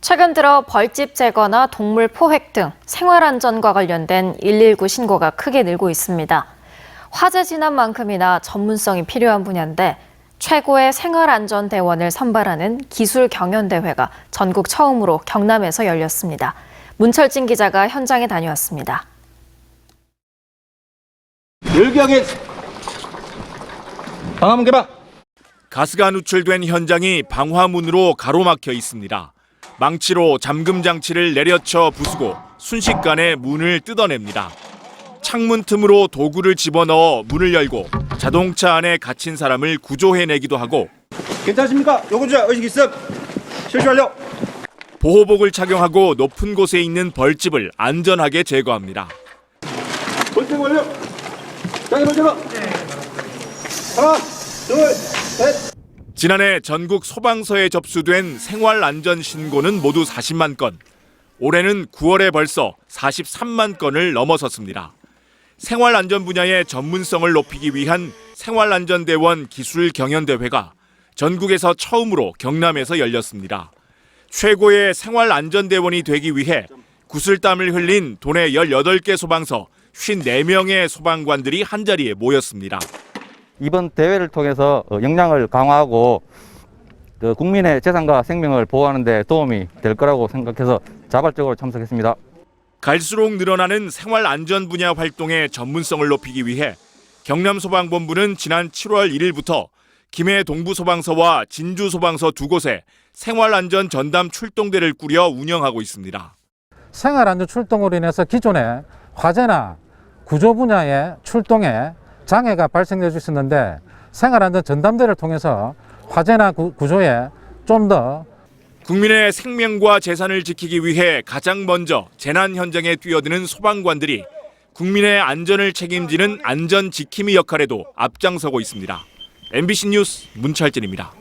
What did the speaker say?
최근 들어 벌집 제거나 동물 포획 등 생활 안전과 관련된 119 신고가 크게 늘고 있습니다. 화재 진압만큼이나 전문성이 필요한 분야인데 최고의 생활 안전 대원을 선발하는 기술 경연 대회가 전국 처음으로 경남에서 열렸습니다. 문철진 기자가 현장에 다녀왔습니다. 열기하게 방화문 개방 가스가 누출된 현장이 방화문으로 가로막혀 있습니다. 망치로 잠금 장치를 내려쳐 부수고 순식간에 문을 뜯어냅니다. 창문 틈으로 도구를 집어넣어 문을 열고 자동차 안에 갇힌 사람을 구조해내기도 하고 괜찮습니까? 요구자 의식 있음 실시 완료 보호복을 착용하고 높은 곳에 있는 벌집을 안전하게 제거합니다. 벌칙 완료 장애 벌칙아 하나 둘 셋 지난해 전국 소방서에 접수된 생활안전 신고는 모두 40만 건. 올해는 9월에 벌써 43만 건을 넘어섰습니다. 생활안전 분야의 전문성을 높이기 위한 생활안전대원 기술 경연대회가 전국에서 처음으로 경남에서 열렸습니다. 최고의 생활안전대원이 되기 위해 구슬땀을 흘린 도내 18개 소방서 54명의 소방관들이 한자리에 모였습니다. 이번 대회를 통해서 어, 역량을 강화하고 그 국민의 재산과 생명을 보호하는 데 도움이 될 거라고 생각해서 자발적으로 참석했습니다. 갈수록 늘어나는 생활 안전 분야 활동의 전문성을 높이기 위해 경남 소방본부는 지난 7월 1일부터 김해 동부 소방서와 진주 소방서 두 곳에 생활 안전 전담 출동대를 꾸려 운영하고 있습니다. 생활 안전 출동으로 인해서 기존에 화재나 구조 분야의 출동에 장애가 발생될 수 있었는데 생활안전 전담대를 통해서 화재나 구, 구조에 좀더 국민의 생명과 재산을 지키기 위해 가장 먼저 재난 현장에 뛰어드는 소방관들이 국민의 안전을 책임지는 안전 지킴이 역할에도 앞장서고 있습니다. MBC 뉴스 문철진입니다.